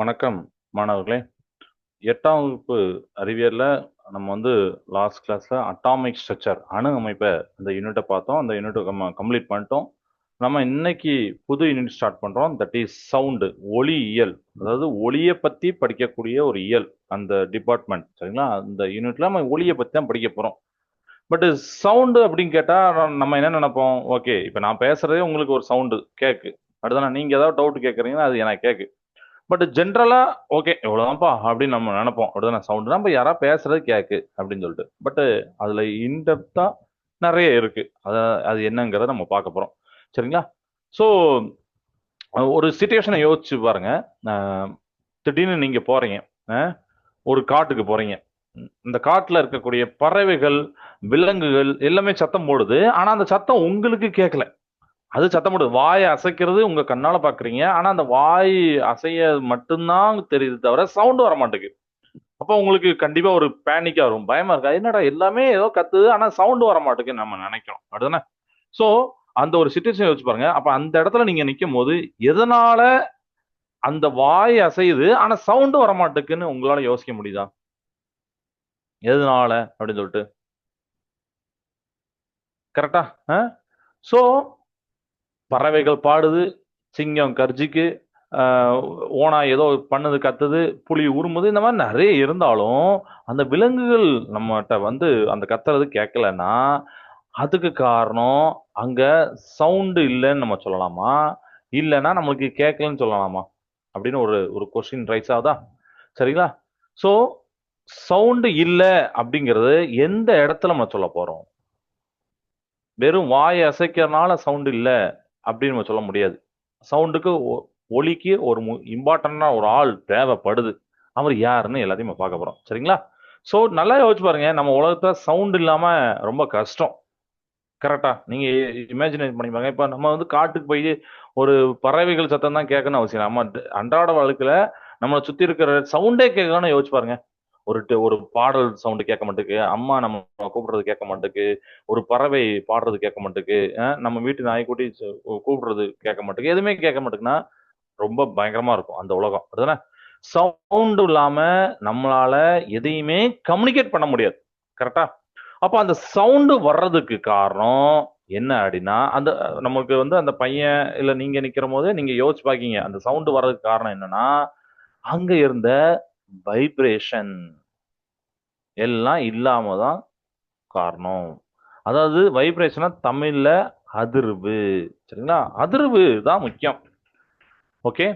வணக்கம் மாணவர்களே. எட்டாம் வகுப்பு அறிவியலில் நம்ம வந்து லாஸ்ட் கிளாஸில் அட்டாமிக் ஸ்ட்ரக்சர் அணு அமைப்பை அந்த யூனிட்டை பார்த்தோம். அந்த யூனிட்டை நம்ம கம்ப்ளீட் பண்ணிட்டோம். நம்ம இன்னைக்கு புது யூனிட் ஸ்டார்ட் பண்ணுறோம் தட் இஸ் சவுண்டு ஒளி இயல். அதாவது ஒளியை பற்றி படிக்கக்கூடிய ஒரு இயல் அந்த டிபார்ட்மெண்ட் சரிங்களா? அந்த யூனிட்ல நம்ம ஒளியை பற்றி தான் படிக்க போகிறோம் பட் சவுண்டு அப்படின்னு கேட்டால் நம்ம என்ன நினைப்போம்? ஓகே இப்போ நான் பேசுகிறதே உங்களுக்கு ஒரு சவுண்டு கேக்கு. அடுத்தனா நீங்கள் ஏதாவது டவுட் கேட்குறீங்கன்னா அது எனக்கு கேட்கு பட் ஜென்ரலா ஓகே இவ்வளவுதான்ப்பா அப்படின்னு நம்ம நினைப்போம். அப்படிதான் சவுண்ட் நம்ம யாராவது பேசுறது கேக்கு அப்படின்னு சொல்லிட்டு. பட் அதுல இன்டெப்தா நிறைய இருக்கு. அது அது என்னங்கிறத நம்ம பார்க்க போறோம். சரிங்களா? ஸோ ஒரு சுச்சுவேஷனை யோசிச்சு பாருங்க. திடீர்னு நீங்க போறீங்க. ஒரு காட்டுக்கு போறீங்க. இந்த காட்டில் இருக்கக்கூடிய பறவைகள் விலங்குகள் எல்லாமே சத்தம் போடுது. ஆனால் அந்த சத்தம் உங்களுக்கு கேட்கல அது சத்தம் போடுது. வாய் அசைக்கிறது உங்க கண்ணால பாக்குறீங்க. ஆனா அந்த வாய் அசைய மட்டும்தான் தெரியுது தவிர சவுண்ட் வர மாட்டேங்குது அப்போ உங்களுக்கு கண்டிப்பா ஒரு பேனிக்கா வரும். பயமா இருக்கா? என்னடா எல்லாமே ஏதோ கத்துது ஆனா சவுண்ட் வர மாட்டேங்குது நம்ம நினைக்கிறோம். அப்படிதானே? சோ அந்த ஒரு சுச்சுவேஷன் வச்சு பாருங்க. அப்ப அந்த இடத்துல நீங்க நிற்கும் போது எதனால அந்த வாய் அசையுது ஆனா சவுண்ட் வர மாட்டேங்குன்னு உங்களால யோசிக்க முடியுதா? எதனால? அப்படின்னு சொல்லிட்டு. கரெக்டா சோ பறவைகள் பாடுது சிங்கம் கர்ஜிக்கு ஓனா ஏதோ பண்ணுது கத்துது புலி உருமுது இந்த மாதிரி நிறைய இருந்தாலும் அந்த விலங்குகள் நம்மகிட்ட வந்து அந்த கத்துறது கேட்கலன்னா அதுக்கு காரணம் அங்க சவுண்டு இல்லைன்னு நம்ம சொல்லலாமா? இல்லைன்னா நம்மளுக்கு கேட்கலன்னு சொல்லலாமா? அப்படின்னு ஒரு ஒரு கொஸ்டின் ரைஸ் ஆகுதா? சரிங்களா? ஸோ சவுண்டு இல்லை அப்படிங்கிறது எந்த இடத்துல நம்ம சொல்ல போறோம்? வெறும் வாயை அசைக்கிறதுனால சவுண்டு இல்லை. அப்படின்னு நம்ம சொல்ல முடியாது. சவுண்டுக்கு ஒலிக்கு ஒரு இம்பார்ட்டண்டான ஒரு ஆள் தேவைப்படுது. அவர் யாருன்னு எல்லாத்தையும் நம்ம பார்க்க போகிறோம் சரிங்களா? ஸோ நல்லா யோசிச்சு பாருங்க. நம்ம உலகத்தில் சவுண்ட் இல்லாமல் ரொம்ப கஷ்டம். கரெக்டா நீங்க இமேஜினேட் பண்ணி பாருங்க. நம்ம வந்து காட்டுக்கு போய் ஒரு பறவைகள் சத்தம் தான் கேட்கணும்னு அவசியம் இல்லை. நம்ம அன்றாட வாழ்க்கையில நம்மளை சுத்தி இருக்கிற சவுண்டே கேட்கணும்னு யோசிச்சு பாருங்க. ஒரு ட- ஒரு பாடல் சவுண்டு கேட்க மாட்டேக்கு அம்மா நம்ம கூப்பிடுறது கேட்க மாட்டேக்கு ஒரு பறவை பாடுறது கேட்க மாட்டேக்கு நம்ம வீட்டு நாய்க்குட்டி சு- கூப்பிடுறது கேட்க மாட்டேக்கு எதுவுமே கேட்க மாட்டேங்குன்னா ரொம்ப பயங்கரமா இருக்கும் அந்த உலகம் அதுதானே சவுண்டு இல்லாம நம்மளால எதையுமே கம்யூனிகேட் பண்ண முடியாது கரெக்டா அப்ப அந்த சவுண்டு வர்றதுக்கு காரணம் என்ன அப்படின்னா அந்த நமக்கு வந்து அந்த பையன் இல்ல நீங்க நிக்கிற போது நீங்க யோசிச்சு பாக்கீங்க அந்த சவுண்டு வர்றதுக்கு காரணம் என்னன்னா அங்க இருந்த வைப்ரேஷன் எல்லாம் இல்லாமல் தான் காரணம். அதாவது வைப்ரேஷனா தமிழில் அதிர்வு. சரிங்களா? அதிர்வு தான் முக்கியம். ஓகே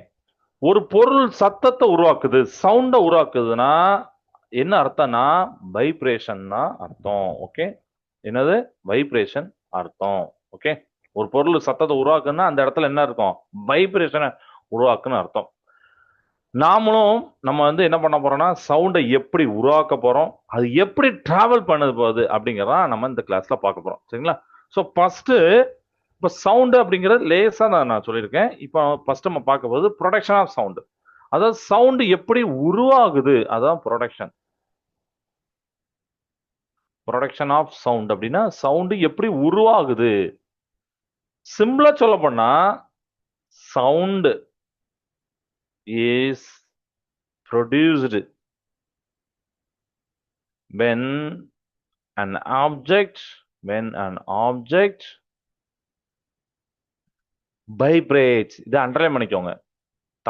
ஒரு பொருள் சத்தத்தை உருவாக்குது சவுண்டை உருவாக்குதுன்னா என்ன அர்த்தம்னா வைப்ரேஷன் தான் அர்த்தம். ஓகே என்னது? வைப்ரேஷன் அர்த்தம். ஓகே ஒரு பொருள் சத்தத்தை உருவாக்குன்னா அந்த இடத்துல என்ன இருக்கும்? வைப்ரேஷனை உருவாக்குன்னு அர்த்தம். நாமளும் நம்ம வந்து என்ன பண்ண போறோம்னா சவுண்டை எப்படி உருவாக்க போறோம் அது எப்படி டிராவல் பண்ணது போகுது அப்படிங்கிறத நம்ம இந்த கிளாஸ்ல பார்க்க போறோம். சரிங்களா? ஸோ ஃபர்ஸ்ட் இப்போ சவுண்டு அப்படிங்கிறது லேசாக நான் நான் சொல்லியிருக்கேன். இப்போ ஃபர்ஸ்ட் நம்ம பார்க்க போது ப்ரொடக்ஷன் ஆஃப் சவுண்டு அதாவது சவுண்டு எப்படி உருவாகுது அதான் ப்ரொடக்ஷன் ப்ரொடக்ஷன் ஆஃப் சவுண்ட் அப்படின்னா சவுண்டு எப்படி உருவாகுது. சிம்பிளா சொல்ல போனா sound is produced when an object when an object vibrates. இதை அண்டர்லைன் பண்ணிக்கோங்க.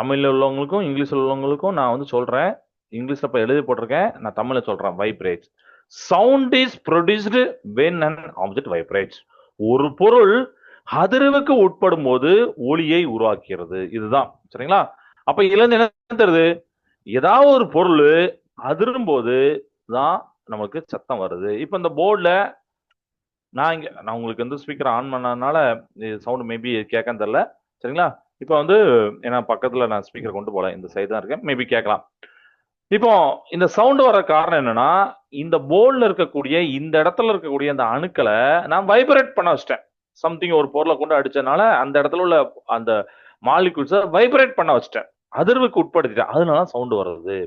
தமிழ்ல உள்ளவங்களுக்கும் இங்கிலீஷ்ல உள்ளவங்களுக்கும் நான் வந்து சொல்றேன். இங்கிலீஷ்ல இப்ப எழுதி போட்டிருக்கேன். நான் தமிழ்ல சொல்றேன். Vibrates sound is produced when and object vibrates ஒரு பொருள் அதிர்வுக்கு உட்படும் போது ஒளியை உருவாக்கிறது இதுதான். சரிங்களா? அப்ப இதுல இருந்து என்ன தருது? ஏதாவது ஒரு பொருள் அதிரும் போது தான் நமக்கு சத்தம் வருது. இப்போ இந்த போர்டுல நான் இங்க நான் உங்களுக்கு வந்து ஸ்பீக்கர் ஆன் பண்ணதுனால சவுண்ட் மேபி கேட்க தெரில சரிங்களா? இப்போ வந்து ஏன்னா பக்கத்துல நான் ஸ்பீக்கர் கொண்டு போல இந்த சைடு தான் இருக்கேன் மேபி கேட்கலாம். இப்போ இந்த சவுண்ட் வர காரணம் என்னன்னா இந்த போர்டில் இருக்கக்கூடிய இந்த இடத்துல இருக்கக்கூடிய அந்த அணுக்களை நான் வைப்ரேட் பண்ண வச்சிட்டேன். சம்திங் ஒரு பொருளை கொண்டு அடிச்சனால அந்த இடத்துல உள்ள அந்த மாலிகுல்ஸை வைப்ரேட் பண்ண வச்சிட்டேன். அதிர்வுக்கு உட்படுத்திட்டேன். அதனால சவுண்டு வருது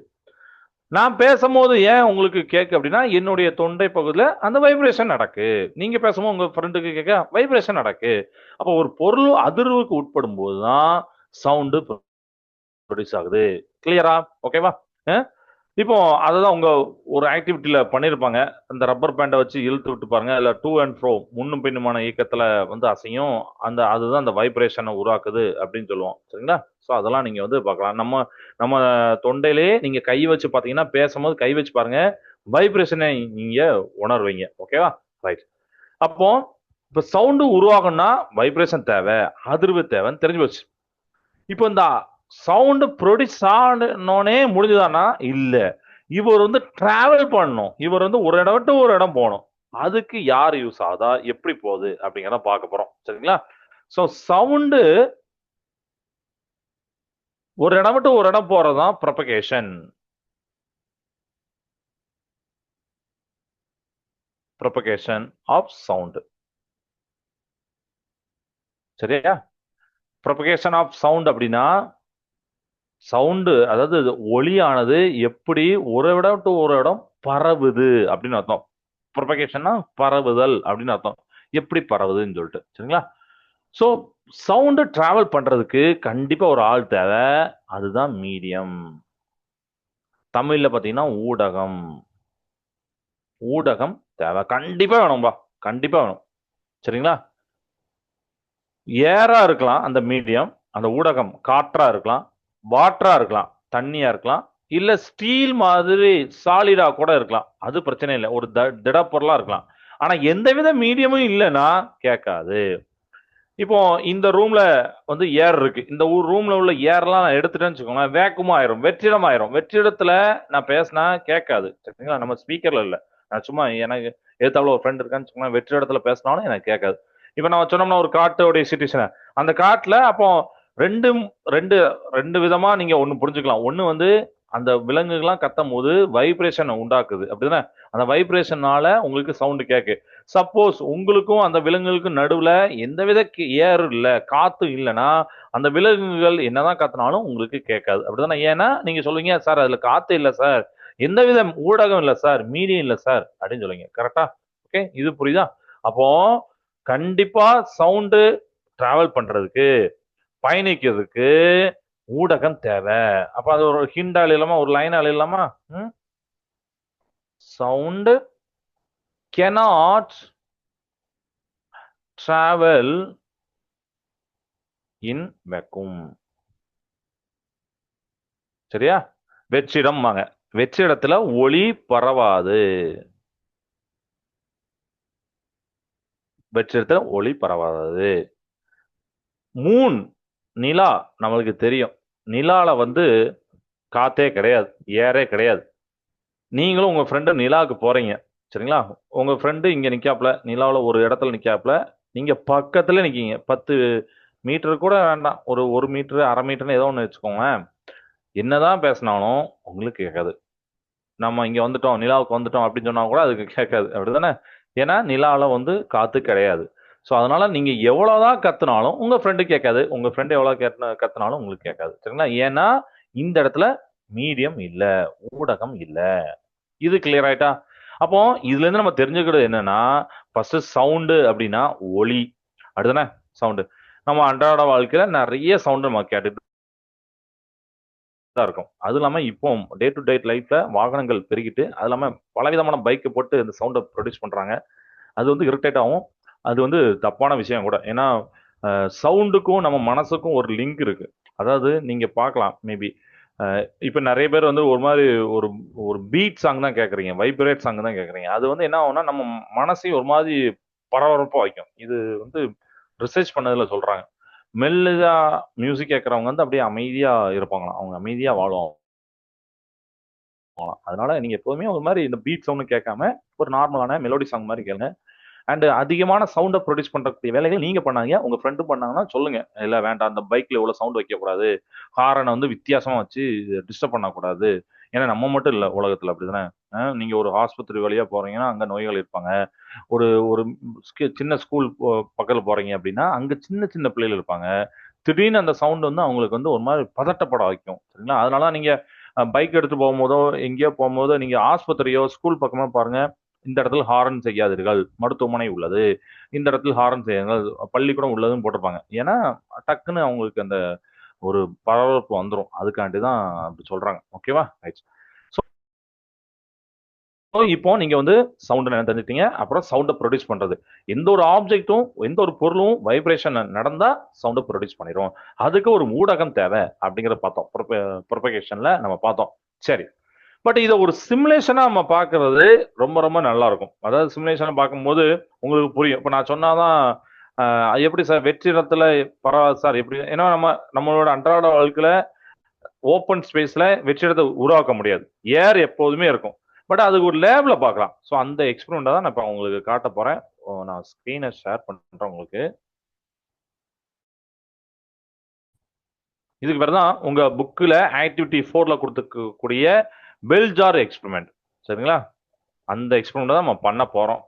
நான் பேசும்போது ஏன் உங்களுக்கு கேட்க அப்படின்னா என்னுடைய தொண்டை பகுதியில் அந்த வைப்ரேஷன் நடக்கு. நீங்கள் பேசும்போது உங்கள் ஃப்ரெண்டுக்கு கேட்க வைப்ரேஷன் நடக்கு. அப்போ ஒரு பொருள் அதிர்வுக்கு உட்படும் போது தான் சவுண்டு ப்ரொடியூஸ் ஆகுது கிளியரா ஓகேவா இப்போ அதுதான் உங்க ஒரு ஆக்டிவிட்டியில பண்ணியிருப்பாங்க அந்த ரப்பர் பேண்டை வச்சு இழுத்து விட்டு பாருங்க. இல்ல டூ அண்ட் ஃப்ரோ முன்னும் பின்னுமான இயக்கத்துல வந்து அசையும். அந்த அதுதான் அந்த வைப்ரேஷனை உருவாக்குது அப்படின்னு சொல்லுவோம். சரிங்களா? ஸோ அதெல்லாம் நீங்க வந்து பார்க்கலாம். நம்ம நம்ம தொண்டையிலே நீங்க கை வச்சு பார்த்தீங்கன்னா பேசும்போது கை வச்சு பாருங்க. வைப்ரேஷனை நீங்க உணர்வீங்க. ஓகேவா ரைட் அப்போ இப்போ சவுண்டு உருவாகணும்னா வைப்ரேஷன் தேவை அதிர்வு தேவைன்னு தெரிஞ்சு போச்சு. இப்போ இந்த சவுண்டு ப்ரொடியூஸ் ஆனோடனே முடிஞ்சுதானா இல்ல. இவர் வந்து டிராவல் பண்ணணும். இவர் வந்து ஒரு இடம் விட்டு ஒரு இடம் போகணும். அதுக்கு யார் யூஸ் ஆகுதா? எப்படி போகுது? அப்படிங்கிறத பார்க்க போறோம். சரிங்களா? ஸோ சவுண்டு ஒரு இடம் விட்டு ஒரு இடம் போறதுதான் ப்ரொபகேஷன் ப்ரொபகேஷன் ஆஃப் சவுண்டு சரியா? ப்ரொபகேஷன் ஆஃப் சவுண்ட் அப்படின்னா சவுண்டு அதாவது இது ஒளியானது எப்படி ஒரு இடம் டு ஒரு இடம் பரவுது அப்படின்னு அர்த்தம். ப்ரொபகேஷன்னா பரவுதல் அப்படின்னு அர்த்தம். எப்படி பரவுதுன்னு சொல்லிட்டு சரிங்களா? ஸோ சவுண்டு டிராவல் பண்றதுக்கு கண்டிப்பா ஒரு ஆள் தேவை. அதுதான் மீடியம் தமிழ்ல பார்த்தீங்கன்னா ஊடகம். ஊடகம் தேவை. கண்டிப்பா வேணும்பா கண்டிப்பா வேணும். சரிங்களா? ஏரா இருக்கலாம் அந்த மீடியம் அந்த ஊடகம் காற்றா இருக்கலாம். வாட்டரா இருக்கலாம் தண்ணியா இருக்கலாம் இல்ல ஸ்டீல் மாதிரி சாலிடா கூட இருக்கலாம். அது பிரச்சனை இல்லை. ஒரு த திடப்பொருளா இருக்கலாம். ஆனா எந்தவித மீடியமும் இல்லைன்னா கேட்காது. இப்போ இந்த ரூம்ல வந்து ஏர் இருக்கு. இந்த ஊர் ரூம்ல உள்ள ஏர்லாம் நான் எடுத்துட்டேன்னு வச்சுக்கோங்களேன் வேக்குமா ஆயிரும் வெற்றிடம் ஆயிரும் வெற்றிடத்துல நான் பேசினா கேட்காது. சரிங்களா? நம்ம ஸ்பீக்கர்ல இல்ல. நான் சும்மா எனக்கு எதிர்த்தாப்புல ஒரு ஃப்ரெண்ட் இருக்கான்னு வச்சுக்கோங்களேன் வெற்றிடத்துல பேசினாலும் எனக்கு கேட்காது. இப்போ நம்ம சொன்னோம்னா ஒரு காட்டோடைய சிச்சுவேஷன் அந்த காட்டுல அப்போ ரெண்டும் ரெண்டு ரெண்டு விதமா நீங்க ஒன்று புரிஞ்சுக்கலாம். ஒன்று வந்து அந்த விலங்குகள்லாம் கத்தும் போது வைப்ரேஷனை உண்டாக்குது. அப்படிதானே? அந்த வைப்ரேஷனால உங்களுக்கு சவுண்டு கேக்கு. சப்போஸ் உங்களுக்கும் அந்த விலங்குகளுக்கும் நடுவுல எந்தவித ஏர் இல்லை காத்து இல்லைன்னா அந்த விலங்குகள் என்னதான் கத்தினாலும் உங்களுக்கு கேட்காது. அப்படிதானே? ஏன்னா நீங்க சொல்லுவீங்க சார் அதுல காத்து இல்லை சார். எந்தவித ஊடகம் இல்லை சார். மீடியம் இல்லை சார். அப்படின்னு சொல்லுவீங்க. கரெக்டா ஓகே இது புரியுதா? அப்போ கண்டிப்பா சவுண்டு டிராவல் பண்றதுக்கு பயணிக்கிறதுக்கு ஊடகம் தேவை. அப்ப அது ஒரு ஹிண்ட் இல்லாம ஒரு லைன் இல்லாமா sound cannot travel in vacuum சரியா? வெற்றிடம் வாங்க. வெற்றிடத்துல ஒளி பரவாது. வெற்றிடத்துல ஒளி பரவாது மூன் நிலா நம்மளுக்கு தெரியும். நிலாவில் வந்து காத்தே கிடையாது ஏரே கிடையாது. நீங்களும் உங்கள் ஃப்ரெண்டு நிலாவுக்கு போகிறீங்க சரிங்களா? உங்கள் ஃப்ரெண்டு இங்கே நிற்காப்புல நிலாவில் ஒரு இடத்துல நிற்காப்புல நீங்கள் பக்கத்தில் நிற்கிங்க பத்து மீட்டர் கூட வேண்டாம் ஒரு ஒரு மீட்டர் அரை மீட்டர்னு ஏதோ ஒன்று வச்சுக்கோங்க என்னதான் பேசினாலும் உங்களுக்கு கேட்காது. நம்ம இங்கே வந்துட்டோம் நிலாவுக்கு வந்துட்டோம் அப்படின்னு சொன்னால் கூட அதுக்கு கேட்காது. அப்படிதானே ஏன்னா நிலாவில் வந்து காற்று கிடையாது. ஸோ அதனால எவ்வளோ தான் கத்துனாலும் உங்கள் ஃப்ரெண்டு கேட்காது. உங்கள் ஃப்ரெண்டு எவ்வளோ கேட்ட கத்துனாலும் உங்களுக்கு கேட்காது. சரிங்களா? ஏன்னா இந்த இடத்துல மீடியம் இல்லை ஊடகம் இல்லை. இது கிளியர் ஆயிட்டா? அப்போ இதுலேருந்து நம்ம தெரிஞ்சுக்கிறது என்னன்னா ஃபர்ஸ்ட் சவுண்டு அப்படின்னா ஒளி. அடுத்தானே சவுண்டு நம்ம அன்றாட வாழ்க்கையில நிறைய சவுண்டு நம்ம கேட்டுட்டு தான் இருக்கும். அது இல்லாமல் இப்போ டே டு டே லைஃப்ல வாகனங்கள் பெருகிட்டு அது இல்லாமல் பலவிதமான பைக்கை போட்டு இந்த சவுண்டை ப்ரொடியூஸ் பண்ணுறாங்க அது வந்து இரிட்டேட் ஆகும் அது வந்து தப்பான விஷயம் கூட. ஏன்னா சவுண்டுக்கும் நம்ம மனசுக்கும் ஒரு லிங்க் இருக்கு. அதாவது நீங்க பார்க்கலாம் மேபி. இப்போ நிறைய பேர் வந்து ஒரு மாதிரி ஒரு ஒரு பீட் சாங் தான் கேட்குறீங்க வைப்ரேட் சாங் தான் கேட்குறீங்க. அது வந்து என்ன ஆகும்னா நம்ம மனசையும் ஒரு மாதிரி பரபரப்பாக வைக்கும். இது வந்து ரிசர்ச் பண்ணதில் சொல்கிறாங்க மெல்லுதா மியூசிக் கேட்குறவங்க வந்து அப்படியே அமைதியாக இருப்பாங்களாம். அவங்க அமைதியாக வாழும் அதனால நீங்கள் எப்போதுமே ஒரு மாதிரி இந்த பீட் சவுண்டு கேட்காம ஒரு நார்மலான மெலோடி சாங் மாதிரி கேளுங்க. அண்ட் அதிகமான சவுண்டை ப்ரொடியூஸ் பண்றக்கூடிய வேலைகள் நீங்க பண்ணாங்க உங்க ஃப்ரெண்டும் பண்ணாங்கன்னா சொல்லுங்க. இல்ல வேண்டாம். அந்த பைக்ல இவ்வளவு சவுண்ட் வைக்கக்கூடாது. ஹாரனை வந்து வித்தியாசமா வச்சு டிஸ்டர்ப் பண்ணக்கூடாது. ஏன்னா நம்ம மட்டும் இல்ல உலகத்துல அப்படிதானே? நீங்க ஒரு ஆஸ்பத்திரி வழியா போறீங்கன்னா அங்க நோய்கள் இருப்பாங்க. ஒரு ஒரு சின்ன ஸ்கூல் பக்கத்தில் போறீங்க அப்படின்னா அங்க சின்ன சின்ன பிள்ளைகள் இருப்பாங்க. திடீர்னு அந்த சவுண்ட் வந்து அவங்களுக்கு வந்து ஒரு மாதிரி பதட்டப்பட வைக்கும். சரிங்களா? அதனால நீங்க பைக் எடுத்து போகும்போதோ எங்கேயோ போகும்போதோ நீங்க ஆஸ்பத்திரியோ ஸ்கூல் பக்கமா பாருங்க. இந்த இடத்துல ஹாரன் செய்யாதீர்கள். மருத்துவமனை உள்ளது. இந்த இடத்துல ஹாரன் செய்யுங்கள். பள்ளிக்கூடம் உள்ளதுன்னு போட்டிருப்பாங்க. ஏன்னா டக்குன்னு அவங்களுக்கு அந்த ஒரு பரபரப்பு வந்துடும் அதுக்காண்டி தான் அப்படி சொல்றாங்க. ஓகேவா ரைட் ஸோ இப்போ நீங்க வந்து சவுண்ட் என்ன தெரிஞ்சுட்டீங்க அப்புறம் சவுண்டை ப்ரொடியூஸ் பண்றது. எந்த ஒரு ஆப்ஜெக்ட்டும் எந்த ஒரு பொருளும் வைப்ரேஷன் நடந்தா சவுண்டை ப்ரொடியூஸ் பண்ணிடும் அதுக்கு ஒரு ஊடகம் தேவை அப்படிங்கிறத பார்த்தோம். ப்ரொபகேஷன்ல நம்ம பார்த்தோம். சரி. பட் இதை ஒரு சிமுலேஷனா நம்ம பார்க்கிறது ரொம்ப ரொம்ப நல்லா இருக்கும் அதாவது சிமுலேஷனை பார்க்கும்போது உங்களுக்கு புரியும். இப்போ நான் சொன்னாதான் எப்படி சார் வெற்றிடத்துல பரவாயில்ல சார் எப்படி? ஏன்னா நம்ம நம்மளோட அன்றாட வாழ்க்கையில ஓப்பன் ஸ்பேஸ்ல வெற்றிடத்தை உருவாக்க முடியாது. ஏர் எப்போதுமே இருக்கும். பட் அது ஒரு லேபில் பார்க்கலாம். ஸோ அந்த எக்ஸ்பெரிமெண்ட்டை தான் நான் இப்போ உங்களுக்கு காட்ட போகிறேன் ஓ, நான் ஸ்க்ரீனை ஷேர் பண்ணுறேன் உங்களுக்கு. இதுக்கு பேர் தான் உங்கள் புக்கில் ஆக்டிவிட்டி ஃபோரில் கொடுத்துக்கக்கூடிய பெல்ஜார் எக்ஸ்பெரிமெண்ட் சரிங்களா? அந்த எக்ஸ்பெரிமெண்ட் தான் நம்ம பண்ண போறோம்.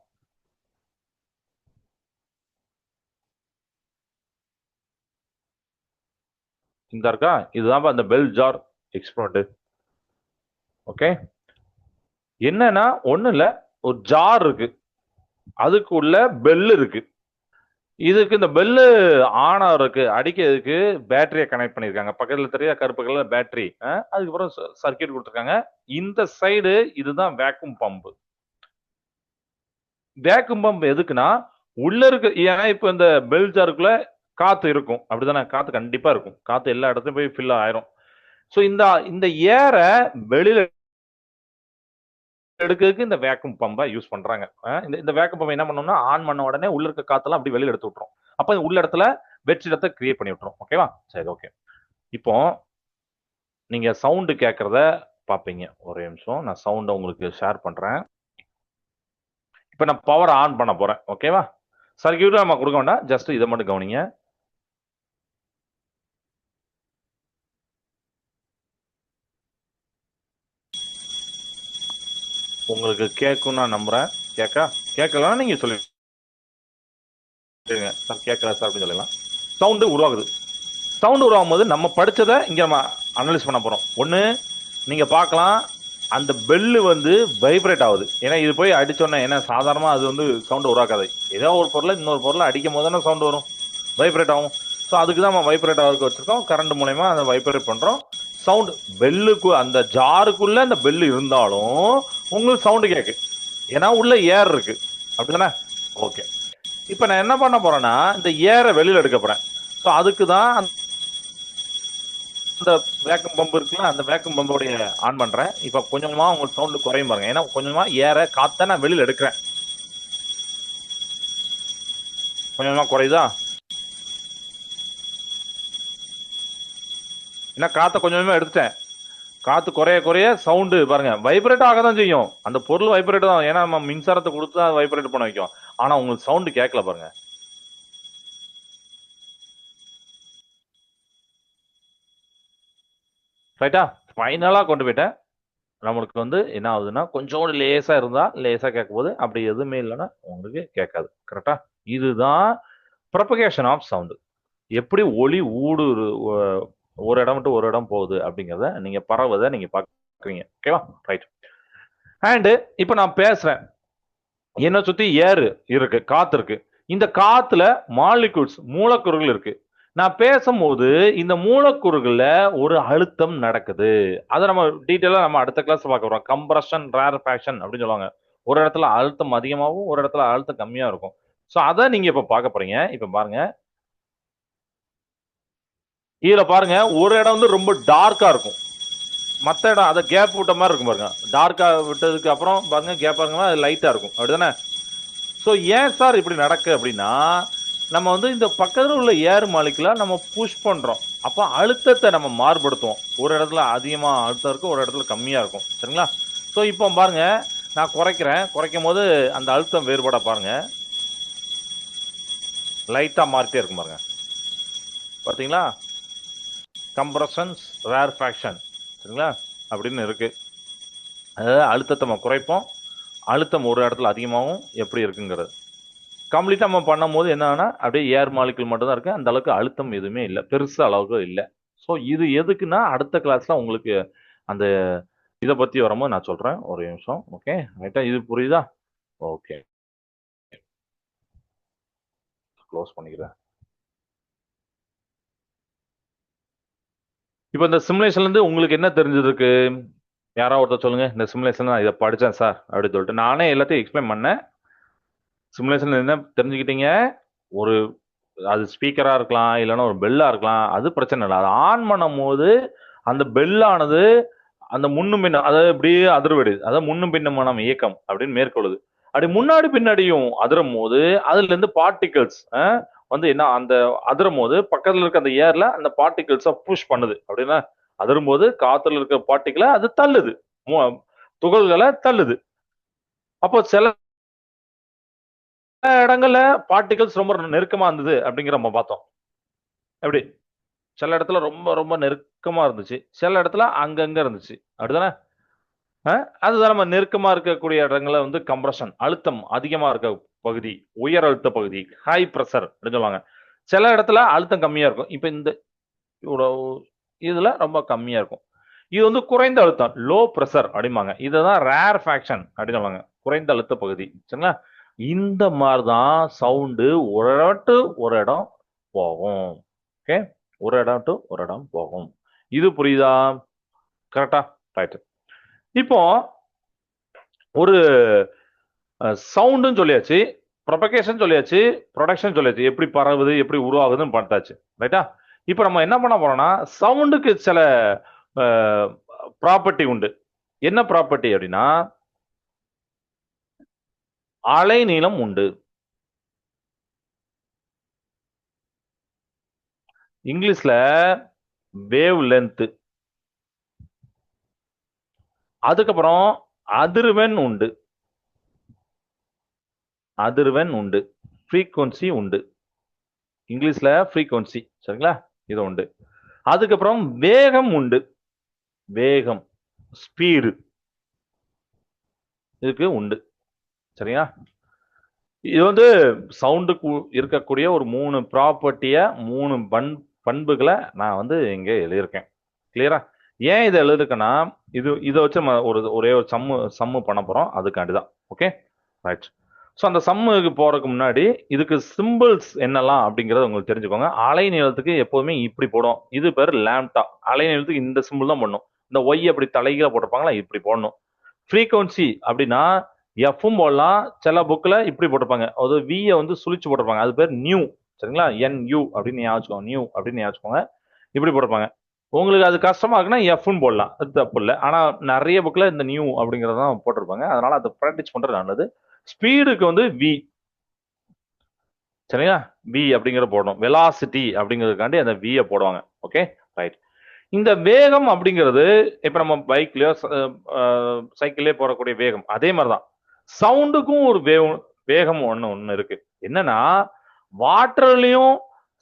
இந்த இருக்கா? இதுதான் அந்த பெல் ஜார் எக்ஸ்பெரிமெண்ட் ஓகே என்னன்னா ஒண்ணு இல்ல ஒரு ஜார் இருக்கு. அதுக்குள்ள பெல் இருக்கு. இதுக்கு இந்த பெல்லு ஆனா இருக்கு அடிக்கிறதுக்கு பேட்டரியை கனெக்ட் பண்ணிருக்காங்க பக்கத்துல தெரிய கருப்பு கலர் பேட்டரி அதுக்கப்புறம் சர்க்கியூட் கொடுத்துருக்காங்க. இந்த சைடு இதுதான் வேக்கும் பம்ப் வேக்கும் பம்ப் எதுக்குன்னா உள்ள இருக்கு ஏன்னா இப்போ இந்த பெல் ஜாருக்குள்ள காத்து இருக்கும். அப்படிதானே? காத்து கண்டிப்பா இருக்கும். காத்து எல்லா இடத்துலயும் போய் ஃபில் ஆயிரும். ஸோ இந்த இந்த ஏரை வெளியில எடுக்கிறதுக்கு இந்த வேக்கம் பம்பை யூஸ் பண்றாங்க. இந்த இந்த வேக்கம் பம்பை என்ன பண்ணோம்னா ஆன் பண்ண உடனே உள்ள இருக்க காத்தெல்லாம் அப்படி வெளியில எடுத்து விட்டுரும். அப்ப உள்ள இடத்துல வெற்றிடத்தை கிரியேட் பண்ணி விட்டுரும். ஓகேவா சரி ஓகே இப்போ நீங்க சவுண்டு கேட்கறத பாப்பீங்க. ஒரே நிமிஷம். நான் சவுண்டை உங்களுக்கு ஷேர் பண்றேன். இப்போ நான் பவர் ஆன் பண்ண போறேன். ஓகேவா சர்க்கியூட் நம்ம கொடுக்க வேண்டாம். ஜஸ்ட் இதை மட்டும் கவனிங்க. உங்களுக்கு கேட்கும் நான் நம்புறேன். கேட்கா? கேட்கலாம் நீங்க சொல்லி சார் கேட்கல சார் அப்படின்னு சொல்லலாம். சவுண்டு உருவாகுது. சவுண்டு உருவாகும் போது நம்ம படித்ததை இங்கே நம்ம அனலைஸ் பண்ண போகிறோம் ஒன்று நீங்கள் பார்க்கலாம். அந்த பெல்லு வந்து வைப்ரேட் ஆகுது. ஏன்னா இது போய் அடிச்சோன்னே ஏன்னா சாதாரணமாக அது வந்து சவுண்ட் உருவாக்காது. ஏதோ ஒரு பொருளை இன்னொரு பொருளை அடிக்கும் போது தானே சவுண்டு வரும். வைப்ரேட் ஆகும். ஸோ அதுக்கு தான் நம்ம வைப்ரேட் ஆகிறதுக்கு வச்சிருக்கோம். கரண்ட் மூலயமா அதை வைப்ரேட் பண்ணுறோம் சவுண்டு பெல்லுக்கு அந்த ஜாருக்குள்ளே அந்த பெல்லு இருந்தாலும் உங்களுக்கு சவுண்டு கேட்கு ஏன்னா உள்ள ஏர் இருக்கு. அப்படிதானே? ஓகே இப்போ நான் என்ன பண்ண போறேன்னா இந்த ஏரை வெளியில எடுக்க போறேன். ஸோ அதுக்கு தான் அந்த வேக்கம் பம்பு இருக்குல்ல அந்த வேக்கம் பம்போடைய ஆன் பண்றேன். இப்போ கொஞ்சமா உங்களுக்கு சவுண்டு குறையும் பாருங்க. ஏன்னா கொஞ்சமா ஏற காத்த நான் வெளியில எடுக்கிறேன். கொஞ்சமா குறையுதா? ஏன்னா காத்த கொஞ்சமா எடுத்துட்டேன். காத்து குறைய குறைய சவுண்டு பாருங்க வைப்ரேட் ஆக தான் செய்யும். அந்த பொருள் வைப்ரேட் தான். ஏன்னா நம்ம மின்சாரத்தை கொடுத்து தான் வைப்ரேட் பண்ண வைக்கும் ஆனா உங்களுக்கு சவுண்டு கேட்கல பாருங்க. ரைட்டா ஃபைனலா கொண்டு போயிட்டேன். நம்மளுக்கு வந்து என்ன ஆகுதுன்னா கொஞ்சோண்டு லேசா இருந்தா லேசா கேட்கும் போது அப்படி எதுவுமே இல்லைன்னா உங்களுக்கு கேட்காது. கரெக்டா இதுதான் ப்ரொபகேஷன் ஆஃப் சவுண்டு எப்படி ஒளி ஊடு ஒரு இடம் விட்டு ஒரு இடம் போகுது அப்படிங்கிறத நீங்கள் பரவதை நீங்கள் பார்க்குறீங்க ஓகேவா ரைட் அண்டு இப்போ நான் பேசுகிறேன் என்னை சுற்றி ஏர் இருக்கு காத்து இருக்கு. இந்த காத்துல மாலிகூட்ஸ் மூலக்கூறுகள் இருக்கு. நான் பேசும்போது இந்த மூலக்கூறுகளில் ஒரு அழுத்தம் நடக்குது. அதை நம்ம டீட்டெயிலாக நம்ம அடுத்த கிளாஸ் பார்க்க போகிறோம் கம்ப்ரஷன் ரேர் ஃபேக்ஷன் அப்படின்னு சொல்லுவாங்க. ஒரு இடத்துல அழுத்தம் அதிகமாகவும் ஒரு இடத்துல அழுத்தம் கம்மியாக இருக்கும். ஸோ அதை நீங்கள் இப்போ பார்க்க போறீங்க. இப்போ பாருங்கள் இதுல பாருங்க ஒரு இடம் வந்து ரொம்ப டார்க்கா இருக்கும். மற்ற இடம் அதை கேப் விட்ட மாதிரி இருக்கும் பாருங்க. டார்க்கா விட்டதுக்கு அப்புறம் பாருங்க கேப் பாருங்க அது லைட்டா இருக்கும். அப்படிதானே? ஸோ ஏன் சார் இப்படி நடக்கு அப்படின்னா நம்ம வந்து இந்த பக்கத்தில் உள்ள ஏர் மாலிக்குல நம்ம புஷ் பண்ணுறோம் அப்போ அழுத்தத்தை நம்ம மாறுபடுத்துவோம். ஒரு இடத்துல அதிகமாக அழுத்தம் இருக்கும் ஒரு இடத்துல கம்மியாக இருக்கும். சரிங்களா? ஸோ இப்போ பாருங்க நான் குறைக்கிறேன். குறைக்கும் போது அந்த அழுத்தம் வேறுபாடா பாருங்க. லைட்டாக மாறிட்டே இருக்கும் பாருங்க. பார்த்தீங்களா? கம்ப்ரஷன்ஸ் ரேர் ஃபேக்ஷன் சரிங்களா? அப்படின்னு இருக்குது அதாவது அழுத்தத்தை நம்ம குறைப்போம். அழுத்தம் ஒரு இடத்துல அதிகமாகவும் எப்படி இருக்குங்கிறது. கம்ப்ளீட்டாக நம்ம பண்ணும்போது என்னன்னா அப்படியே ஏர் மாலிகுல் மட்டும்தான் இருக்குது அந்த அளவுக்கு அழுத்தம் எதுவுமே இல்லை. பெருசு அளவுக்கு இல்லை. ஸோ இது எதுக்குன்னா அடுத்த கிளாஸில் உங்களுக்கு அந்த இதை பற்றி வரும்போது நான் சொல்கிறேன் ஒரு நிமிஷம். ஓகே ரைட்டா இது புரியுதா? ஓகே க்ளோஸ் பண்ணிக்கிறேன். இப்போ இந்த சிமுலேஷன்லேருந்து உங்களுக்கு என்ன தெரிஞ்சிருக்கு? யாராவது ஒருத்தர் சொல்லுங்க. இந்த சிமுலேஷன் நான் இதை படித்தேன் சார் அப்படின்னு சொல்லிட்டு. நானே எல்லாத்தையும் எக்ஸ்பிளைன் பண்ணேன். சிமுலேஷன் என்ன தெரிஞ்சுக்கிட்டீங்க? ஒரு அது ஸ்பீக்கராக இருக்கலாம் இல்லைன்னா ஒரு பெல்லாக இருக்கலாம் அது பிரச்சனை இல்லை. அது ஆன் பண்ணும் போது அந்த பெல்லானது அந்த முன்னும் பின்ன அதாவது இப்படியே அதிர்வெடு அதாவது முன்னும் பின்னமான இயக்கம் அப்படின்னு மேற்கொள்ளுது. அப்படி முன்னாடி பின்னாடியும் அதிரும் போது அதுல இருந்து பார்ட்டிகல்ஸ் வந்து என்ன அந்த அதிரும் போது பக்கத்துல இருக்க அந்த ஏர்ல அந்த பார்ட்டிகிள்ஸை புஷ் பண்ணுது. அப்படின்னா அதிரும் போது காத்துல இருக்க பார்ட்டிகளை அது தள்ளுது. மு- துகள்களை தள்ளுது. அப்போ சில இடங்கள்ல பார்ட்டிகல்ஸ் ரொம்ப நெருக்கமா இருந்தது அப்படிங்கிற நம்ம பார்த்தோம். எப்படி? சில இடத்துல ரொம்ப ரொம்ப நெருக்கமா இருந்துச்சு. சில இடத்துல அங்கங்க இருந்துச்சு. அப்படிதானே அதுதான் நம்ம நெருக்கமா இருக்கக்கூடிய இடங்களை வந்து கம்ப்ரஷன் அழுத்தம் அதிகமா இருக்க பகுதி உயர் அழுத்த பகுதி ஹை ப்ரெஷர் அப்படின்னு சொல்லுவாங்க. சில இடத்துல அழுத்தம் கம்மியா இருக்கும். இப்போ இந்த இதுல ரொம்ப கம்மியா இருக்கும். இது வந்து குறைந்த அழுத்தம் லோ ப்ரெஷர் அப்படிம்பாங்க. இதுதான் ரேர் ஃபேக்ஷன் அப்படின்னு சொல்லுவாங்க. குறைந்த அழுத்த பகுதி சரிங்களா? இந்த மாதிரி தான் சவுண்டு ஒரு இடம் டு ஒரு இடம் போகும். ஓகே ஒரு இடம் டு ஒரு இடம் போகும். இது புரியுதா? கரெக்டா ரைட் இப்போ ஒரு சவுண்டுன்னு சொல்லியாச்சு ப்ரொபகேஷன் சொல்லியாச்சு ப்ரொடக்ஷன் சொல்லியாச்சு எப்படி பரவுது எப்படி உருவாகுதுன்னு பார்த்தாச்சு ரைட்டா இப்போ நம்ம என்ன பண்ண போறோம்னா சவுண்டுக்கு சில ப்ராப்பர்ட்டி உண்டு. என்ன ப்ராப்பர்ட்டி அப்படின்னா அலை நீளம் உண்டு. இங்கிலீஷ்ல வேவ் லென்த்து அதுக்கப்புறம் அதிர்வெண் உண்டு. அதிர்வெண் உண்டு. ஃப்ரீக்குவன்சி உண்டு. இங்கிலீஷில் ஃப்ரீக்குவன்சி சரிங்களா? இது உண்டு. அதுக்கப்புறம் வேகம் உண்டு. வேகம். ஸ்பீடு இதுக்கு உண்டு. சரியா இது வந்து சவுண்டுக்கு இருக்கக்கூடிய ஒரு மூணு ப்ராப்பர்ட்டியை மூணு பண் பண்புகளை நான் வந்து இங்கே எழுதியிருக்கேன். கிளியரா ஏன் இதை எழுதிருக்கேன்னா இது இதை வச்சு நம்ம ஒரு ஒரே ஒரு சம்மு சம்மு பண்ண போகிறோம் அதுக்காண்டி தான் ஓகே ரைட் ஸோ அந்த சம்முக்கு போகிறதுக்கு முன்னாடி இதுக்கு சிம்பிள்ஸ் என்னெல்லாம் அப்படிங்கிறத உங்களுக்கு தெரிஞ்சுக்கோங்க. அலை நீளத்துக்கு எப்போதுமே இப்படி போடும். இது பேர் லேம்டா அலை நீளத்துக்கு இந்த சிம்பிள் தான் பண்ணும் இந்த ஒய் அப்படி தலைகீழ போட்டிருப்பாங்களா இப்படி போடணும். ஃப்ரீக்வன்சி அப்படின்னா எஃப்பும் போடலாம். சில புக்கில் இப்படி போட்டிருப்பாங்க. அது வியை வந்து சுழிச்சு போட்டிருப்பாங்க. அது பேர் நியூ சரிங்களா? என் யூ அப்படின்னு ஞாபகம் நியூ அப்படின்னு ஞாபகம் இப்படி போட்டிருப்பாங்க. உங்களுக்கு அது கஷ்டமா இருக்குன்னா எஃப்னு போடலாம். அது தப்பு இல்லை. ஆனால் நிறைய புக்கில் இந்த நியூ அப்படிங்கிறது தான் போட்டிருப்பாங்க. அதனால அதை ப்ராக்டிஸ் பண்ணுறது நல்லது. ஸ்பீடுக்கு வந்து வி சரிங்களா? வி அப்படிங்கிற போடணும். வெலாசிட்டி அப்படிங்கிறதுக்காண்டி அந்த வியை போடுவாங்க. ஓகே ரைட் இந்த வேகம் அப்படிங்கிறது இப்போ நம்ம பைக்லயோ சைக்கிள்லயே போறக்கூடிய வேகம் அதே மாதிரி தான் சவுண்டுக்கும் ஒரு வேகம் வேகம் ஒன்று ஒன்று இருக்கு. என்னன்னா வாட்டர்லேயும்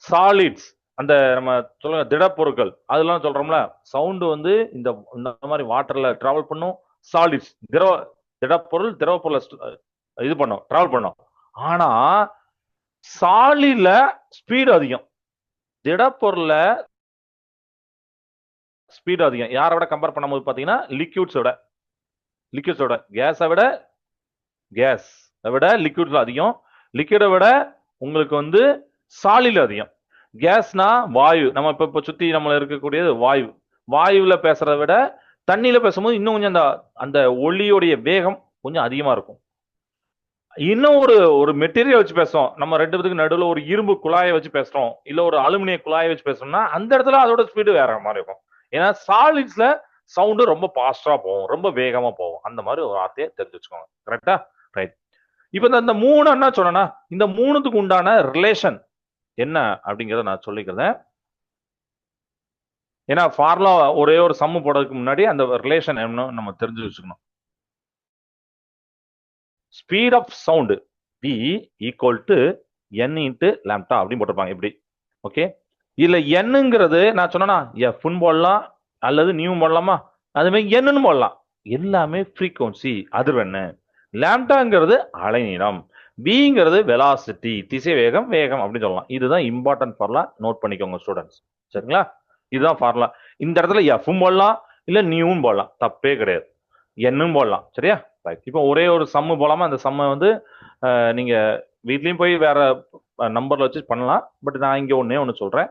சாலிட்ஸ் அந்த நம்ம சொல்ல திடப்பொருட்கள் அதெல்லாம் சொல்றோம்ல சவுண்டு வந்து இந்த இந்த மாதிரி வாட்டர்ல டிராவல் பண்ணும். சாலிட்ஸ் திரவ திடப்பொருள் திரவப்பொருளை இது பண்ணும் டிராவல் பண்ணும். ஆனா சாலில ஸ்பீடு அதிகம். திடப்பொருள்ல ஸ்பீடு அதிகம். யாரை விட கம்பேர் பண்ணும்போது பார்த்தீங்கன்னா லிக்யூட்ஸோட லிக்யூட்ஸோட கேஸை விட. கேஸ் விட லிக்யூட்ஸ் அதிகம். லிக்விடை விட உங்களுக்கு வந்து சாலில அதிகம். கேஸ்னா வாயு. நம்ம இப்ப இப்ப சுத்தி நம்மள இருக்கக்கூடியது வாயு. வாயுல பேசுறத விட தண்ணியில பேசும்போது இன்னும் கொஞ்சம் அந்த அந்த ஒளியோடைய வேகம் கொஞ்சம் அதிகமா இருக்கும். இன்னும் ஒரு ஒரு மெட்டீரியல் வச்சு பேசுறோம். நம்ம ரெண்டு பேத்துக்கு நடுவில் ஒரு இரும்பு குழாயை வச்சு பேசுறோம். இல்ல ஒரு அலுமினிய குழாயை வச்சு பேசுறோம்னா அந்த இடத்துல அதோட ஸ்பீடு வேற மாதிரி இருக்கும். ஏன்னா சாலிட்ஸ்ல சவுண்டு ரொம்ப பாஸ்டா போகும். ரொம்ப வேகமா போகும். அந்த மாதிரி ஒரு வார்த்தையை தெரிஞ்சு வச்சுக்கோங்க. கரெக்டா ரைட் இப்போ இந்த இந்த மூணு என்ன சொன்னா இந்த மூணுத்துக்கு உண்டான ரிலேஷன் என்ன அப்படிங்கிறத நான் சொல்லிக்கிறேன். ஏன்னா ஃபார்லா ஒரே ஒரு சம்மு போடுறதுக்கு முன்னாடி அந்த ரிலேஷன் என்ன நம்ம தெரிஞ்சு வச்சுக்கணும். Speed of sound v equal to n into lambda அப்படின்னு போட்டிருப்பாங்க இப்படி. ஓகே இதுல என்னங்கிறது நான் சொன்னா எஃப்னு போடலாம் அல்லது நியூ போடலாமா? அதுமாதிரி என்னன்னு போடலாம். எல்லாமே ஃப்ரீக்குவன்சி அதிர்வெண்ணு லேம்டாங்கிறது அலைநீளம். பிங்கிறது வெலாசிட்டி திசை வேகம் வேகம் அப்படின்னு சொல்லலாம். இதுதான் இம்பார்ட்டன்ட் ஃபார்லா நோட் பண்ணிக்கோங்க ஸ்டூடெண்ட்ஸ் சரிங்களா? இதுதான் ஃபார்லா இந்த இடத்துல எஃப்பும் போடலாம் இல்ல நியூவும் போடலாம். தப்பே கிடையாது. என்னும் போடலாம். சரியா? இப்போ ஒரே ஒரு சம்மு போலாமா அந்த சம்மை வந்து நீங்கள் நீங்க வீட்லயும் போய் வேற நம்பர்ல வச்சு பண்ணலாம். பட் நான் இங்க ஒன்னே ஒன்று சொல்றேன்.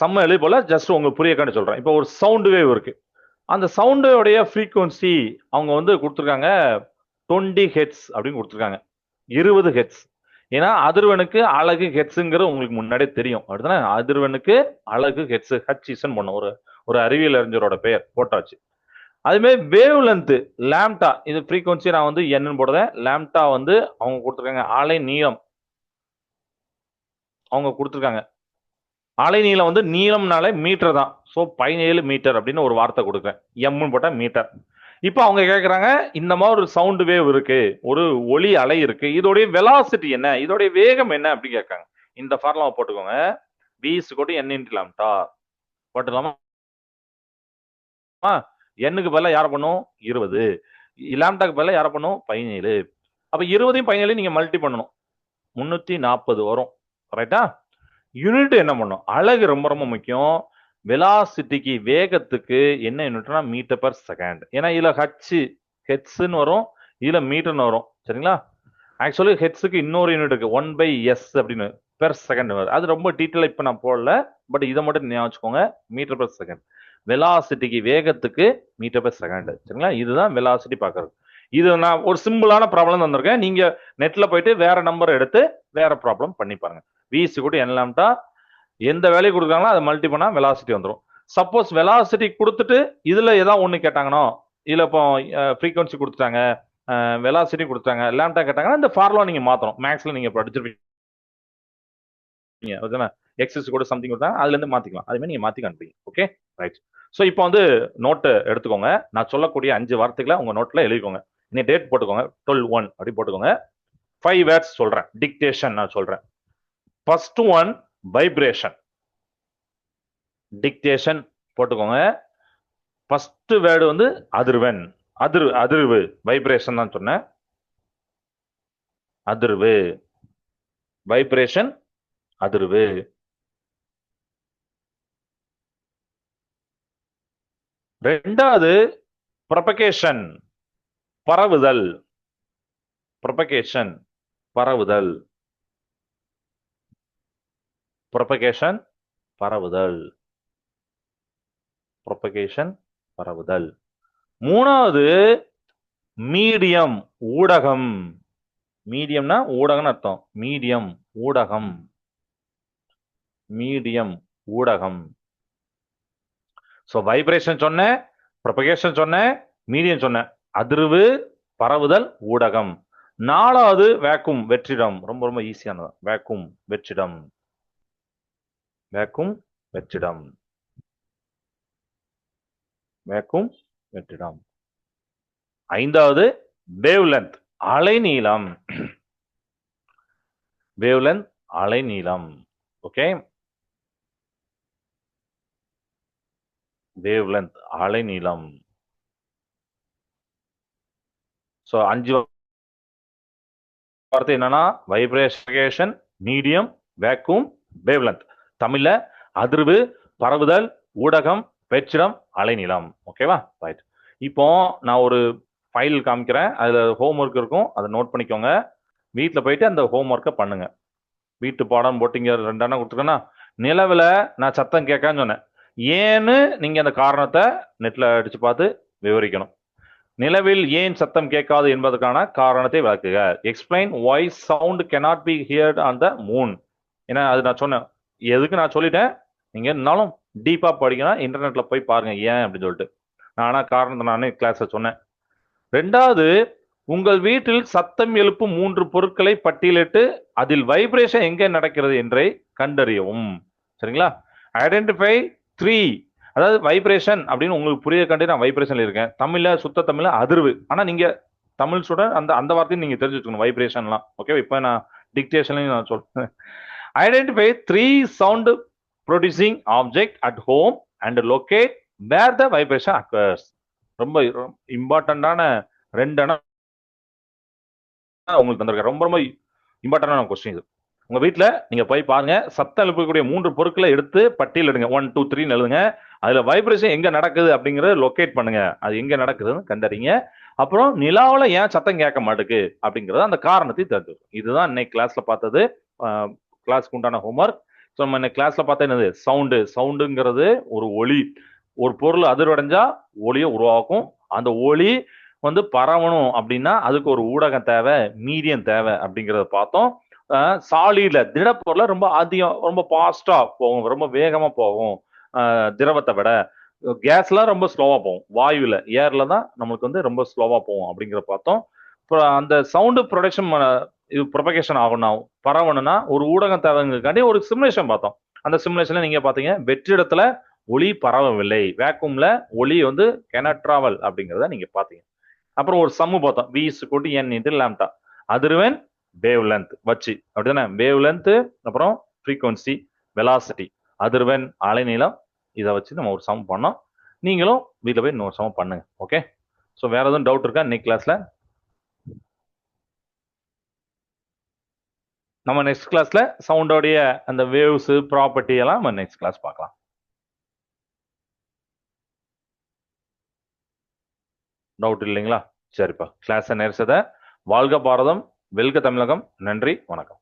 சம்ம எழுதி போல ஜஸ்ட் உங்களுக்கு புரியக்காண்டி சொல்கிறேன் சொல்றேன். இப்போ ஒரு சவுண்ட் வேவ் இருக்கு. அந்த சவுண்டோடைய ஃப்ரீக்குவன்சி அவங்க வந்து கொடுத்துருக்காங்க டுவெண்ட்டி ஹெட்ஸ் அப்படின்னு கொடுத்துருக்காங்க. இருபது ஹெட்ஸ் ஏன்னா அதிர்வனுக்கு அழகு ஹெட்ஸுங்கிறது உங்களுக்கு முன்னாடியே தெரியும். அப்படின்னா அதிர்வனுக்கு அழகு ஹெட்ஸ் ஹச்சிசன் பண்ணும் ஒரு ஒரு அறிவியல் அறிஞரோட பெயர் போட்டாச்சு. அதுமாரி வேவ் லென்த்து லேம்டா இது ஃப்ரீக்குவன்சி நான் வந்து என்னன்னு போடுறேன். லேம்டா வந்து அவங்க கொடுத்துருக்காங்க ஆலை நீளம். அவங்க கொடுத்துருக்காங்க. அலை நீளம் வந்து நீளம்னாலே மீட்டர் தான். ஸோ பதினேழு மீட்டர் அப்படின்னு ஒரு வார்த்தை கொடுக்குறேன். எம்னு போட்டால் மீட்டர் இப்போ அவங்க கேட்குறாங்க இந்த மாதிரி ஒரு சவுண்டு வேவ் இருக்கு ஒரு ஒளி அலை இருக்கு இதோடைய வெலாசிட்டி என்ன இதோடைய வேகம் என்ன அப்படி கேட்காங்க. இந்த ஃபார்முலா போட்டுக்கோங்க. விஸ் கொண்டு என் இன்ட்டு லாம்டா போட்டுக்கலாமா? எண்ணுக்கு பதிலாக யாரை பண்ணும்? இருபது. லாம்டாக்கு பதிலாக யாரை பண்ணும்? பதினேழு. அப்போ இருபதையும் பதினேழு நீங்கள் மல்டி பண்ணணும். முந்நூற்றி நாற்பது வரும். ரைட்டா யூனிட் என்ன பண்ணும்? அழகு ரொம்ப ரொம்ப முக்கியம். வெலாசிட்டிக்கு வேகத்துக்கு என்ன யூனிட்னா மீட்டர் பர் செகண்ட் ஏன்னா இதில் ஹச்சு ஹெட்ஸ்ன்னு வரும் இதில் மீட்டர்னு வரும். சரிங்களா? ஆக்சுவலி ஹெட்ஸுக்கு இன்னொரு யூனிட் இருக்குது ஒன் பை எஸ் அப்படின்னு பெர் செகண்ட் வருது அது ரொம்ப டீட்டெயிலாக இப்போ நான் போடல பட் இதை மட்டும் ஞாபகம் வச்சுக்கோங்க மீட்டர் பர் செகண்ட் வெலாசிட்டிக்கு வேகத்துக்கு மீட்டர் பர் செகண்ட் சரிங்களா? இதுதான் வெலாசிட்டி பார்க்கறது. இது நான் ஒரு சிம்பிளான ப்ராப்ளம் தந்திருக்கேன். நீங்கள் நெட்டில் போயிட்டு வேற நம்பர் எடுத்து வேற ப்ராப்ளம் பண்ணி பாருங்க. விசி கூட என்னலாம்ட்டா எந்த வேலையை கொடுக்குறாங்களோ அதை மல்டி பண்ணால் வெலாசிட்டி வந்துடும் சப்போஸ் வெலாசிட்டி கொடுத்துட்டு இதில் ஏதாவது ஒன்று கேட்டாங்கன்னோ இல்லை இப்போ ஃப்ரீக்வன்சி கொடுத்துட்டாங்க வெலாசிட்டி கொடுத்தாங்க லேம்டா கேட்டாங்கன்னா இந்த ஃபார்முலா நீங்கள் மாற்றணும் மேக்ஸில் நீங்கள் படிச்சிருப்பீங்க. ஓகேண்ணா எக்ஸஸ் கூட சம்திங் கொடுத்தாங்க அதுலேருந்து மாற்றிக்கலாம் அதுமாதிரி நீங்கள் மாற்றி காண்பீங்க. ஓகே ரைட் ஸோ இப்போ வந்து நோட்டு எடுத்துக்கோங்க. நான் சொல்லக்கூடிய அஞ்சு வார்த்தைகளை உங்கள் நோட்டில் எழுதிக்கோங்க. இன்னைக்கு டேட் போட்டுக்கோங்க. டுவெல் ஒன் அப்படி போட்டுக்கோங்க. ஃபைவ் வேர்ட்ஸ் சொல்கிறேன் டிக்டேஷன் நான் சொல்கிறேன் ஃபர்ஸ்ட் ஒன் வைப்ரேஷன் டிக்டேஷன் போட்டுக்கோங்க. ஃபர்ஸ்ட் வேர்டு வந்து அதிர்வன் அதிர்வு அதிர்வு. வைப்ரேஷன் தான் சொன்னேன். அதிர்வு. வைப்ரேஷன் அதிர்வு. ரெண்டாவது ப்ரொபகேஷன் பரவுதல். ப்ரொபகேஷன் பரவுதல். ப்ரொபகேஷன் பரவுதல். ப்ரொபகேஷன் பரவுதல். மூணாவது மீடியம் ஊடகம். மீடியம்னா ஊடகம்னு அர்த்தம். மீடியம் ஊடகம். மீடியம் ஊடகம். ஸோ வைப்ரேஷன் சொன்னேன் ப்ரொபகேஷன் சொன்னேன் மீடியம் சொன்னேன். அதிர்வு பரவுதல் ஊடகம். நாலாவது வேக்கும் வெற்றிடம். ரொம்ப ரொம்ப ஈஸியானதான் வேக்கும் வெற்றிடம். வேக்கும் வெற்றிடம். வேக்கும் வெற்றிடம். ஐந்தாவது வேவ்லென்த் அலைநீளம். வேவ்லென்த் அலைநீளம். ஓகே வேவ்லென்த் அலைநீளம். ஸோ அஞ்சு வார்த்தை என்னன்னா வைப்ரேஷன் மீடியம் வேக்கும் வேவ்லென்த் தமிழ்ல அதிர்வு பரவுதல் ஊடகம் வெற்றிடம் அலைநிலம் ஓகேவா ரைட் இப்போ நான் ஒரு ஃபைல் காமிக்கிறேன். அதுல ஹோம் ஒர்க் இருக்கும். அதை நோட் பண்ணிக்கோங்க. வீட்டில் போயிட்டு அந்த ஹோம் ஒர்க்கை பண்ணுங்க. வீட்டு பாடம் போட்டிங்க ரெண்டானா கொடுத்துருக்கேன்னா நிலவில் நான் சத்தம் கேட்கான்னு சொன்னேன். ஏன்னு நீங்கள் அந்த காரணத்தை நெட்டில் அடித்து பார்த்து விவரிக்கணும். நிலவில் ஏன் சத்தம் கேட்காது என்பதற்கான காரணத்தை விளக்குக. Explain voice sound cannot be heard on the moon ஏன்னா அது நான் சொன்னேன். எதுக்கு நான் சொல்லிட்டேன்? நீங்க இருந்தாலும் டீப்பா படிக்கணும் இன்டர்நெட்ல போய் பாருங்க ஏன் அப்படின்னு சொல்லிட்டு. நான் ஆனா காரணத்தை நான் கிளாஸ்ல சொன்னேன். ரெண்டாவது உங்கள் வீட்டில் சத்தம் எழுப்பும் மூன்று பொருட்களை பட்டியலிட்டு அதில் வைப்ரேஷன் எங்கே நடக்கிறது என்றை கண்டறியவும். சரிங்களா? ஐடென்டிஃபை த்ரீ அதாவது வைப்ரேஷன் அப்படின்னு உங்களுக்கு புரிய கண்டு நான் வைப்ரேஷன்ல இருக்கேன். தமிழ்ல சுத்த தமிழ்ல அதிர்வு. ஆனா நீங்க தமிழ் ஸ்டூடெண்ட் அந்த அந்த வார்த்தையும் நீங்க தெரிஞ்சு வச்சுக்கணும் வைப்ரேஷன்லாம் ஓகே இப்போ நான் டிக்டேஷன்லையும் நான் சொல்றேன் Identify three sound producing object at home and locate where the vibration occurs. ரொம்ப இம்பார்ட்டண்டான ரெண்டு உங்களுக்கு தந்திருக்கேன் ரொம்ப ரொம்ப இம்பார்ட்டண்டான கொஸ்டின் இது. உங்க வீட்டில் நீங்க போய் பாருங்க. சத்தம் எழுப்பக்கூடிய மூன்று பொருட்களை எடுத்து பட்டியல் எடுங்க. ஒன் டூ த்ரீன்னு எழுதுங்க. அதுல வைப்ரேஷன் எங்க நடக்குது அப்படிங்கறத லொக்கேட் பண்ணுங்க. அது எங்க நடக்குதுன்னு கண்டறிங்க. அப்புறம் நிலாவில் ஏன் சத்தம் கேட்க மாட்டுக்கு அப்படிங்கறத அந்த காரணத்தை தெரிஞ்சு இதுதான் இன்னைக்கு கிளாஸ்ல பார்த்தது. கிளாஸ்க்கு உண்டான ஹோம்ஒர்க் ஸோ நம்ம இந்த கிளாஸ்ல பார்த்தா என்னது? சவுண்டு சவுண்டுங்கிறது ஒரு ஒளி. ஒரு பொருள் அதிர்வடைஞ்சா ஒளியை உருவாக்கும். அந்த ஒளி வந்து பரவணும் அப்படின்னா அதுக்கு ஒரு ஊடகம் தேவை மீடியம் தேவை அப்படிங்கிறத பார்த்தோம். சாலியில் திடப்பொருளை ரொம்ப அதிகம் ரொம்ப ஃபாஸ்டா போகும் ரொம்ப வேகமா போகும் திரவத்தை விட. கேஸ்லாம் ரொம்ப ஸ்லோவா போகும். வாயுல ஏர்ல தான் நமக்கு வந்து ரொம்ப ஸ்லோவா போகும் அப்படிங்கிறத பார்த்தோம். அந்த சவுண்டு ப்ரொடக்ஷன் இது ப்ரொபகேஷன் ஆகணும் பரவணும்னா ஒரு ஊடகம் தேவைங்கிறதுக்காண்டி ஒரு சிமுலேஷன் பார்த்தோம். அந்த சிமுலேஷன்ல நீங்க பாத்தீங்க வெற்றிடத்துல ஒளி பரவவில்லை. வேக்யூம்ல ஒளி வந்து கெனட் ட்ராவல் அப்படிங்கிறத நீங்க பாத்தீங்க அப்புறம் ஒரு சம்மு பார்த்தோம். விஸ் கூட்டி என் இன்ட்டு லேம்டா அதிர்வெண் வேவ் லென்த் வச்சு. அப்படிதானே? வேவ் லென்த்து அப்புறம் ஃப்ரீக்குவன்சி வெலாசிட்டி அதிர்வெண் அலைநீளம் இதை வச்சு நம்ம ஒரு சம் பண்ணோம். நீங்களும் வீட்டில் போய் இன்னொரு சமம் பண்ணுங்க. ஓகே ஸோ வேற எதுவும் டவுட் இருக்கா? இன்னைக்கு கிளாஸ்ல நம்ம நெக்ஸ்ட் கிளாஸ்ல சவுண்டோடைய அந்த வேவ்ஸ் ப்ராப்பர்ட்டி எல்லாம் நம்ம நெக்ஸ்ட் கிளாஸ் பார்க்கலாம். டவுட் இல்லைங்களா? சரிப்பா. கிளாஸை நேரிசத வாழ்க பாரதம். வெல்க தமிழகம். நன்றி. வணக்கம்.